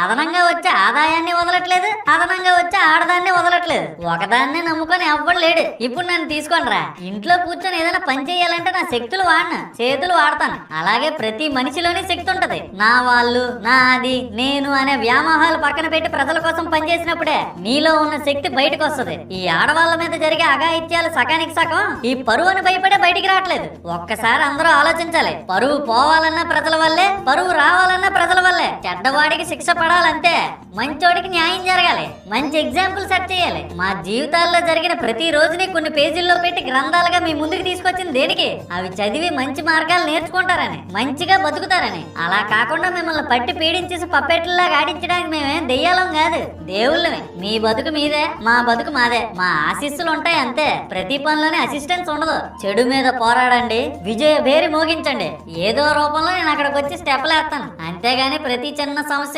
అదనంగా వచ్చే ఆదాయాన్ని వదలట్లేదు అదనంగా వచ్చే ఆడదాన్ని వదలట్లేదు. ఒకదాన్నే నమ్ముకొని ఎవ్వడు లేడు. ఇప్పుడు నన్ను తీసుకోండి ఇంట్లో కూర్చొని ఏదైనా పని చేయాలంటే నా శక్తులు వాడను చేతులు వాడతాను. అలాగే ప్రతి మనిషిలోనే శక్తి ఉంటది. నా వాళ్ళు నాది నేను అనే వ్యామోహాలు పక్కన పెట్టి ప్రజల కోసం పనిచేసినప్పుడే నీలో ఉన్న శక్తి బయటకు వస్తుంది. ఈ ఆడవాళ్ళ మీద జరిగే అఘాయిత్యాలు సగానికి సగం. ఈ పరువుని భయపడే బయటికి రావట్లేదు. ఒక్కసారి అందరూ ఆలోచించాలి. పరువు పోవాలన్నా ప్రజల వల్లే పరువు రావాలన్నా ప్రజల వల్లే చెడ్డవాడికి శిక్ష పడాలంతే మంచోడికి న్యాయం జరగాలి. మంచి ఎగ్జాంపుల్ సెట్ చేయాలి. మా జీవితాల్లో జరిగిన ప్రతి రోజుని కొన్ని పేజీల్లో పెట్టి గ్రంథాలుగా మీ ముందుకు తీసుకొచ్చింది దేనికి? అవి చదివి మంచి మార్గాలు నేర్చుకుంటారని మంచిగా బతుకుతారని. అలా కాకుండా మిమ్మల్ని పట్టి పీడించేసి పప్పెట్లలాగా ఆడించడానికి మేమేం దెయ్యాలం కాదు. దేవుళ్ళమే. మీ బతుకు మీదే మా బతుకు మాదే. మా ఆశీస్సులు ఉంటాయి అంతే. ప్రతి పనిలోనే అసిస్టెన్స్ ఉండదు. చెడు మీద పోరాడండి. విజయ భేరి మోగించండి. ఏదో రూపంలో నేను అక్కడికి వచ్చి స్టెప్లు వేస్తాను. అంతేగాని ప్రతి చిన్న సమస్య